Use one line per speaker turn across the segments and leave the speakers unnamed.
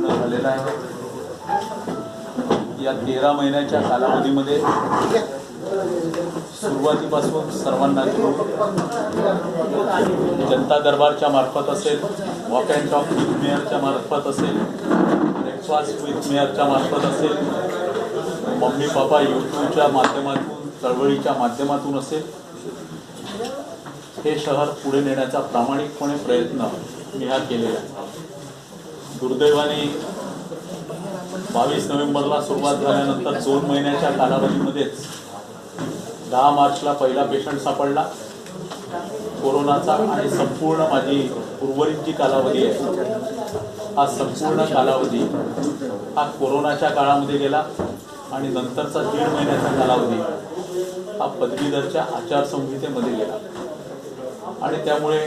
पूर्ण झालेला आहे. या तेरा महिन्याच्या कालावधीमध्ये सुरुवातीपासून सर्वांना जनता दरबारच्या मार्फत असेल वॉक अँड टॉक विथ मेयरच्या मार्फत असेल ब्रेकफास्ट विथ मेयरच्या मार्फत असेल मम्मी पापा यूट्यूबच्या माध्यमातून चळवळीच्या माध्यमातून असेल हे शहर पुढे नेण्याचा प्रामाणिकपणे प्रयत्न मी हा केलेला आहे. दुर्दैवाने बावीस नोव्हेंबरला सुरुवात झाल्यानंतर दोन महिन्याच्या कालावधीमध्येच दहा मार्चला पहिला पेशंट सापडला. कोरोनाचा आणि संपूर्ण माझी उर्वरित जी कालावधी आहे. हा संपूर्ण कालावधी हा कोरोनाच्या काळामध्ये गेला आणि नंतरचा दीड महिन्याचा कालावधी हा पदवीधरच्या आचारसंहितेमध्ये गेला. आणि त्यामुळे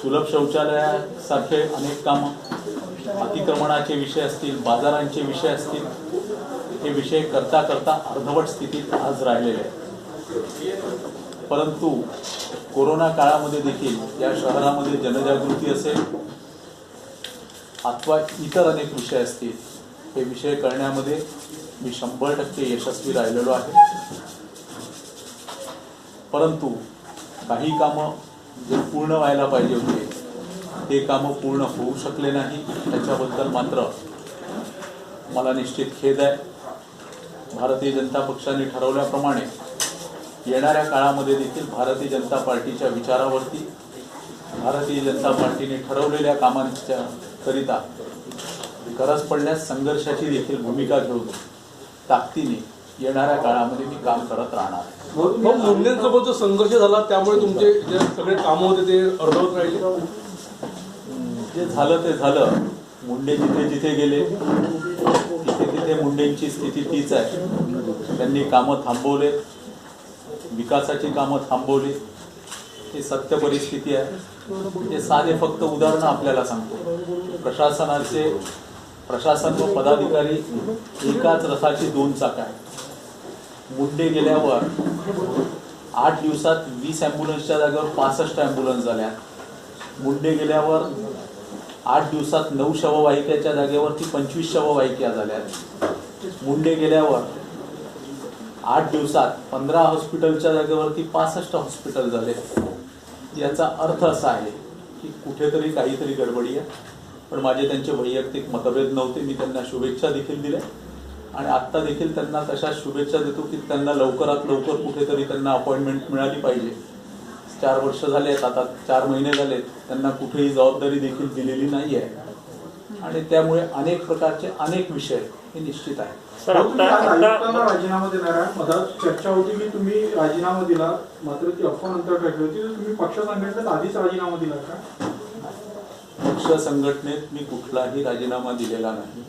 सुलभ शौचालयासारखे अनेक कामं अतिक्रमणाचे विषय असतील बाजारांचे विषय असतील हे विषय करता करता अर्धवट स्थितीत आज राहिलेले आहेत. परंतु कोरोना काळामध्ये देखील या शहरामध्ये जनजागृती असेल अथवा इतर अनेक विषय असतील हे विषय करण्यामध्ये मी शंभर टक्के यशस्वी राहिलेलो आहे. परंतु काही कामं जे पूर्ण व्हायला पाहिजे होते ते कामं पूर्ण होऊ शकले नाही त्याच्याबद्दल मात्र मला निश्चित खेद आहे. भारतीय जनता पक्षाने ठरवल्याप्रमाणे येणाऱ्या काळामध्ये देखील भारतीय जनता पार्टीच्या विचारावरती भारतीय जनता पार्टीने ठरवलेल्या कामांच्या करिता गरज पडल्यास संघर्षाची देखील भूमिका घेऊन ताकदीने येणाऱ्या काळामध्ये मी काम करत राहणार
मुंडेंसोबत जो संघर्ष झाला त्यामुळे तुमचे जे सगळे कामं होते ते अर्धवत राहिले?
जे झालं ते झालं. मुंडे जिथे जिथे गेले तिथे तिथे मुंडेंची स्थिती तीच आहे. त्यांनी कामं थांबवले विकासाची कामं थांबवली. ही सत्य परिस्थिती आहे. हे साधे फक्त उदाहरणं आपल्याला सांगतो. प्रशासनाचे प्रशासन व पदाधिकारी एकाच रथाची दोन चाक आहे मुंडे गेल्यावर आठ दिवसात वीस ॲम्ब्युलन्सच्या जागेवर पासष्ट ॲम्ब्युलन्स झाल्या. मुंडे गेल्यावर आठ दिवसात नऊ शववाहिक्याच्या जागेवरती पंचवीस शववाहिक्या झाल्या. मुंडे गेल्यावर आठ दिवसात पंधरा हॉस्पिटलच्या जागेवरती पासष्ट हॉस्पिटल झाले. याचा अर्थ असा आहे की कुठेतरी काहीतरी गडबडी आहे. पण माझे त्यांचे वैयक्तिक मतभेद नव्हते. मी त्यांना शुभेच्छा देखील दिल्या. आणि आत्ता देखील त्यांना तशा शुभेच्छा देतो की त्यांना लवकरात लवकर कुठेतरी त्यांना अपॉइंटमेंट मिळाली पाहिजे. चार वर्ष झाले आहेत आता चार महिने झालेत त्यांना कुठेही जबाबदारी देखील दिलेली नाही आहे आणि त्यामुळे अनेक प्रकारचे अनेक विषय हे निश्चित आहेत.
आयुक्तांना राजीनामा देणार आहे मधात चर्चा होती की तुम्ही राजीनामा दिला मात्र ती अफवा नंतर टाकली होती तर तुम्ही पक्ष संघटनेत आधीच राजीनामा दिला का?
पक्ष संघटनेत मी कुठलाही राजीनामा दिलेला नाही.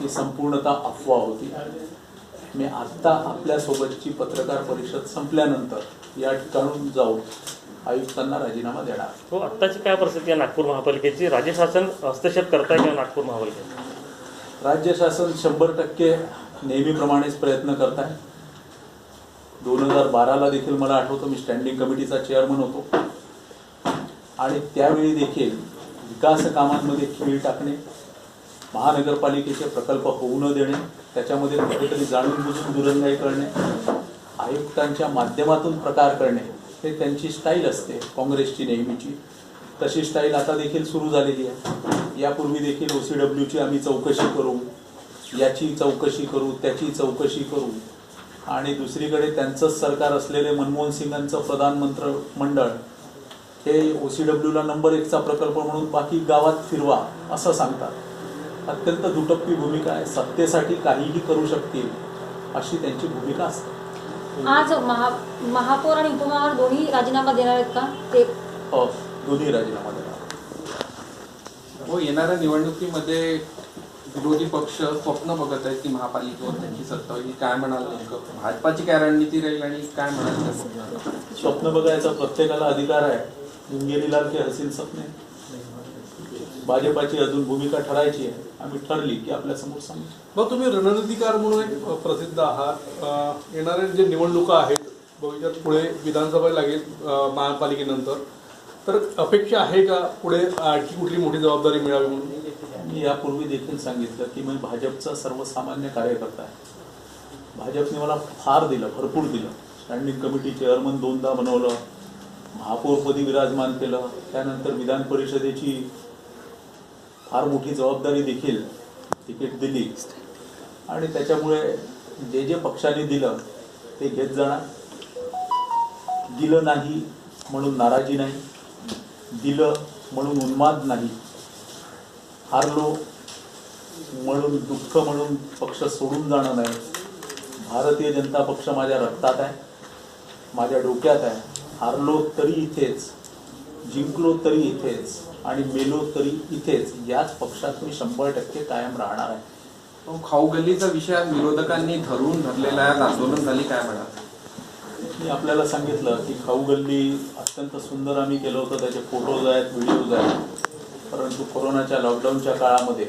ही संपूर्णतः अफवा होती. मी आत्ता आपल्यासोबतची पत्रकार परिषद संपल्यानंतर या ठिकाणून जाऊन आयुक्तांना राजीनामा देणार.
हो आत्ताची काय परिस्थिती आहे नागपूर महापालिकेची? राज्य शासन हस्तक्षेप करताय का नागपूर महापालिकेत?
राज्य शासन शंभर टक्के नेहमीप्रमाणेच प्रयत्न करत आहे दोन हजार बाराला देखील मला आठवतं मी स्टँडिंग कमिटीचा चेअरमन होतो. आणि त्यावेळी देखील विकास कामांमध्ये खीळ टाकणे महानगरपालिकेचे प्रकल्प होऊ न देणे त्याच्यामध्ये कुठेतरी जाणून बुजून दुरंगाई करणे आयुक्तांच्या माध्यमातून प्रकार करणे हे त्यांची स्टाईल असते काँग्रेसची नेहमीची. तशी स्टाईल आता देखील सुरू झालेली आहे. यापूर्वी देखील ओ सी डब्ल्यूची आम्ही चौकशी करू याची चौकशी करू त्याची चौकशी करू. आणि दुसरीकडे त्यांचंच सरकार असलेले मनमोहन सिंगांचं प्रधानमंत्र मंडळ हे ओ सी डब्ल्यूला नंबर एकचा प्रकल्प म्हणून बाकी गावात फिरवा असं सांगतात. अत्यंत दुटप्पी भूमिका आहे. सत्तेसाठी काहीही करू शकतील अशी त्यांची भूमिका असते.
आज महा महापौर आणि उपमहापौर दोन्ही राजीनामा देणार आहेत का? ते
हो दोन्ही राजीनामा देणार
हो येणाऱ्या निवडणुकीमध्ये विरोधी पक्ष स्वप्न बघत आहेत की महापालिकेवर त्यांची सत्ता होईल. काय म्हणाल नेमकं? भाजपाची काय रणनीती राहील आणि काय म्हणाल?
स्वप्न बघायचा प्रत्येकाला अधिकार आहे. मुंगेरीलाल के हसीन सपने भाजपाची अजून भूमिका ठरायची आहे. आम्ही ठरली की आपल्यासमोर सांगू.
मग तुम्ही रणनीतिकार म्हणून एक प्रसिद्ध आहात. येणाऱ्या जे निवडणुका आहेत भविष्यात पुढे विधानसभा लागेल महापालिकेनंतर तर अपेक्षा आहे का पुढे आणखी कुठली मोठी जबाबदारी मिळावी म्हणून?
मी यापूर्वी देखील सांगितलं की मी भाजपचा सर्वसामान्य कार्यकर्ता आहे. भाजपने मला फार दिलं भरपूर दिलं. स्टँडिंग कमिटी चेअरमन दोनदा बनवलं महापौरपदी विराजमान केलं त्यानंतर विधान परिषदेची फार मोठी जबाबदारी देखील तिकीट दिली. आणि त्याच्यामुळे जे जे पक्षाने दिलं ते घेत जाणार. दिलं नाही म्हणून नाराजी नाही. दिलं म्हणून उन्माद नाही. हारलो म्हणून दुःख म्हणून पक्ष सोडून जाणं नाही. भारतीय जनता पक्ष माझ्या रक्तात आहे माझ्या डोक्यात आहे. हारलो तरी इथेच जिंकलो तरी इथेच. आणि मेलो तरी इथेच याच पक्षात मी शंभर टक्के कायम राहणार आहे.
तो खाऊ गल्लीचा विषय विरोधकांनी धरून धरलेला आहे आंदोलन झाली काय म्हणाल
मी आपल्याला सांगितलं की खाऊ गल्ली अत्यंत सुंदर आम्ही केलं होतं त्याचे फोटोज आहेत व्हिडिओज आहेत. परंतु कोरोनाच्या लॉकडाऊनच्या काळामध्ये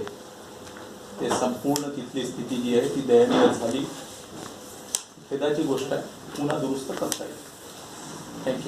ते संपूर्ण तिथली स्थिती जी आहे ती दयनीय झाली. खेदाची गोष्ट आहे पुन्हा दुरुस्त करता येईल. थँक्यू